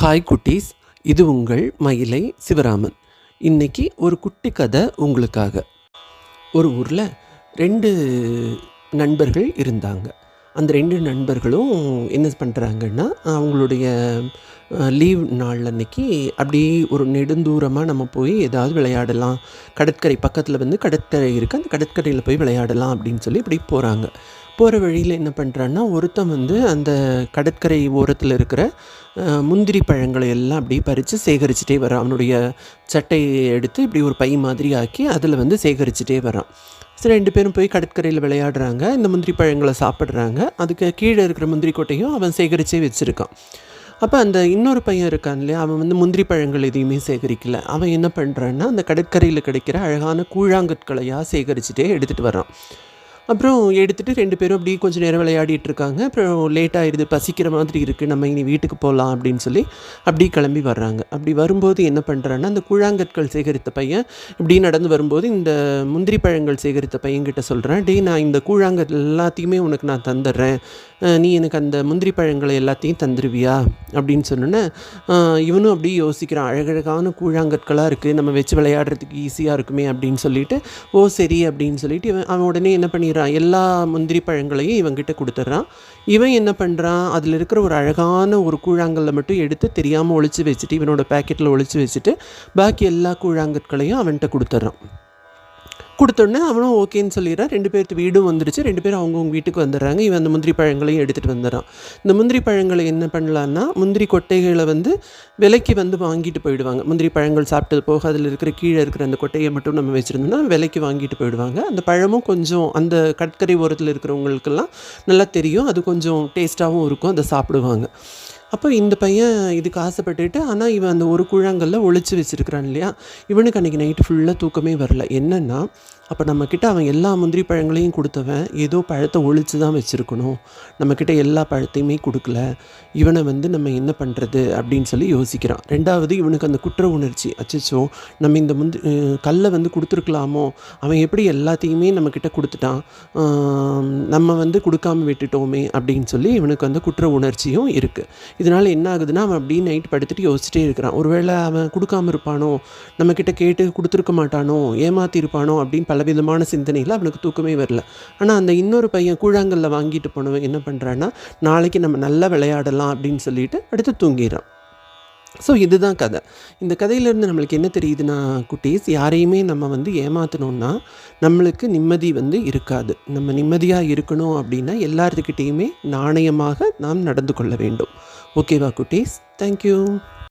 Hi குட்டீஸ் இது உங்கள் மயிலை சிவராமன். இன்னைக்கு ஒரு குட்டி கதை உங்களுக்காக. ஒரு ஊரில் ரெண்டு நண்பர்கள் இருந்தாங்க. அந்த ரெண்டு நண்பர்களும் என்ன பண்ணுறாங்கன்னா அவங்களுடைய லீவ் நாள் அன்னைக்கு அப்படியே ஒரு நெடுந்தூரமாக நம்ம போய் ஏதாவது விளையாடலாம். கடற்கரை பக்கத்தில் வந்து கடற்கரை இருக்குது அந்த கடற்கரையில் போய் விளையாடலாம் அப்படின்னு சொல்லி இப்படி போகிறாங்க போகிற வழியில் என்ன பண்ணுறான்னா ஒருத்தன் வந்து அந்த கடற்கரை ஓரத்தில் இருக்கிற முந்திரி பழங்களை எல்லாம் அப்படியே பறித்து சேகரிச்சுட்டே வரான் அவனுடைய சட்டையை எடுத்து இப்படி ஒரு பை மாதிரி ஆக்கி அதில் வந்து சேகரிச்சுட்டே வரான் சரி ரெண்டு பேரும் போய் கடற்கரையில் விளையாடுறாங்க. இந்த முந்திரி பழங்களை சாப்பிட்றாங்க. அதுக்கு கீழே இருக்கிற முந்திரி கொட்டையும் அவன் சேகரித்தே வச்சுருக்கான். அப்போ அந்த இன்னொரு பையன் இருக்கான் இல்லையா? அவன் வந்து முந்திரி பழங்கள் எதையுமே சேகரிக்கல. அவன் என்ன பண்ணுறான்னா அந்த கடற்கரையில் கிடைக்கிற அழகான கூழாங்கற்களையாக சேகரிச்சுட்டே எடுத்துகிட்டு வரான் அப்புறம் எடுத்துகிட்டு ரெண்டு பேரும் அப்படியே கொஞ்சம் நேரம் விளையாடிட்டு இருக்காங்க அப்புறம் லேட் ஆயிடுது பசிக்கிற மாதிரி இருக்குது நம்ம இனி வீட்டுக்கு போகலாம் அப்படின்னு சொல்லி அப்படியே கிளம்பி வர்றாங்க. அப்படி வரும்போது என்ன பண்ணுறான்னா அந்த கூழாங்கற்கள் சேகரித்த பையன் இப்படி நடந்து வரும்போது இந்த முந்திரி பழங்கள் சேகரித்த பையன்கிட்ட சொல்கிறேன் டேய் நான் இந்த கூழாங்கல் எல்லாத்தையுமே உனக்கு நான் தந்துடுறேன். நீ எனக்கு அந்த முந்திரி பழங்களை எல்லாத்தையும் தந்துடுவியா அப்படின்னு சொன்னோன்னே இவனும் அப்படியே யோசிக்கிறான். அழகழகான கூழாங்கற்களாக இருக்குது நம்ம வச்சு விளையாடுறதுக்கு ஈஸியாக இருக்குமே அப்படின்னு சொல்லிட்டு ஓ சரி அப்படின்னு சொல்லிட்டு இவன் அவன் உடனே என்ன பண்ணிடுறான் எல்லா முந்திரி பழங்களையும் இவன்கிட்ட கொடுத்துட்றான். இவன் என்ன பண்ணுறான் அதில் இருக்கிற ஒரு அழகான ஒரு கூழாங்கல்ல மட்டும் எடுத்து தெரியாமல் ஒழிச்சு வச்சுட்டு இவனோட பேக்கெட்டில் ஒழிச்சு வச்சுட்டு பாக்கி எல்லா கூழாங்கற்களையும் அவன்கிட்ட கொடுத்துட்றான். கொடுத்தோன்னே அவனும் ஓகேன்னு சொல்லிடுறான் ரெண்டு பேர்த்து வீடும் வந்துடுச்சு. ரெண்டு பேரும் அவங்கவுங்க வீட்டுக்கு வந்துடுறாங்க. இவன் அந்த முந்திரி பழங்களையும் எடுத்துகிட்டு வந்துடுறான். இந்த முந்திரி பழங்களை என்ன பண்ணலான்னா முந்திரி கொட்டைகளை வந்து விலைக்கு வந்து வாங்கிட்டு போயிடுவாங்க. முந்திரி பழங்கள் சாப்பிட்டது போக அதில் இருக்கிற கீழே இருக்கிற அந்த கொட்டையை மட்டும் நம்ம வச்சுருந்தோம்னா விலைக்கு வாங்கிட்டு போயிடுவாங்க. அந்த பழமும் கொஞ்சம் அந்த கடற்கரை ஓரத்தில் இருக்கிறவங்களுக்கெல்லாம் நல்லா தெரியும். அது கொஞ்சம் டேஸ்ட்டாகவும் இருக்கும். அதை சாப்பிடுவாங்க. அப்போ இந்த பையன் இதுக்கு ஆசைப்பட்டுட்டு ஆனால் இவன் அந்த ஒரு குழாங்கல்ல ஒழிச்சு வச்சுருக்கிறான் இல்லையா? இவனுக்கு அன்றைக்கி நைட்டு ஃபுல்லாக தூக்கமே வரல. என்னென்னா அப்போ நம்மக்கிட்ட அவன் எல்லா முந்திரி பழங்களையும் கொடுத்தவன் ஏதோ பழத்தை ஒழிச்சு தான் வச்சுருக்கணும் நம்மக்கிட்ட எல்லா பழத்தையுமே கொடுக்கல. இவனை வந்து நம்ம என்ன பண்ணுறது அப்படின்னு சொல்லி யோசிக்கிறான். ரெண்டாவது இவனுக்கு அந்த குற்ற உணர்ச்சி அச்சச்சோ நம்ம இந்த முந்தி கல்லை வந்து கொடுத்துருக்கலாமோ? அவன் எப்படி எல்லாத்தையுமே நம்மக்கிட்ட கொடுத்துட்டான்? நம்ம வந்து கொடுக்காம விட்டுட்டோமே அப்படின்னு சொல்லி இவனுக்கு அந்த குற்ற உணர்ச்சியும் இருக்குது இதனால் என்ன ஆகுதுன்னா அவன் அப்படியே நைட் படுத்துட்டு யோசிச்சிட்டே இருக்கிறான். ஒருவேளை அவன் கொடுக்காம இருப்பானோ நம்மக்கிட்ட கேட்டு கொடுத்துருக்க மாட்டானோ ஏமாத்திருப்பானோ அப்படின்னு பலவிதமான சிந்தனையில் அவனுக்கு தூக்கமே வரல. ஆனால் அந்த இன்னொரு பையன் கூழாங்கல்ல வாங்கிட்டு போனவன் என்ன பண்ணுறான்னா நாளைக்கு நம்ம நல்லா விளையாடலாம் அப்படின்னு சொல்லிட்டு அடுத்து தூங்கிடுறான். ஸோ இதுதான் கதை. இந்த கதையிலேருந்து நம்மளுக்கு என்ன தெரியுதுன்னா குட்டீஸ் யாரையுமே நம்ம வந்து ஏமாற்றணுன்னா நம்மளுக்கு நிம்மதி வந்து இருக்காது. நம்ம நிம்மதியாக இருக்கணும் அப்படின்னா எல்லாத்துக்கிட்டேயுமே நாணயமாக நாம் நடந்து கொள்ள வேண்டும். Okay, Bakutis. Thank you.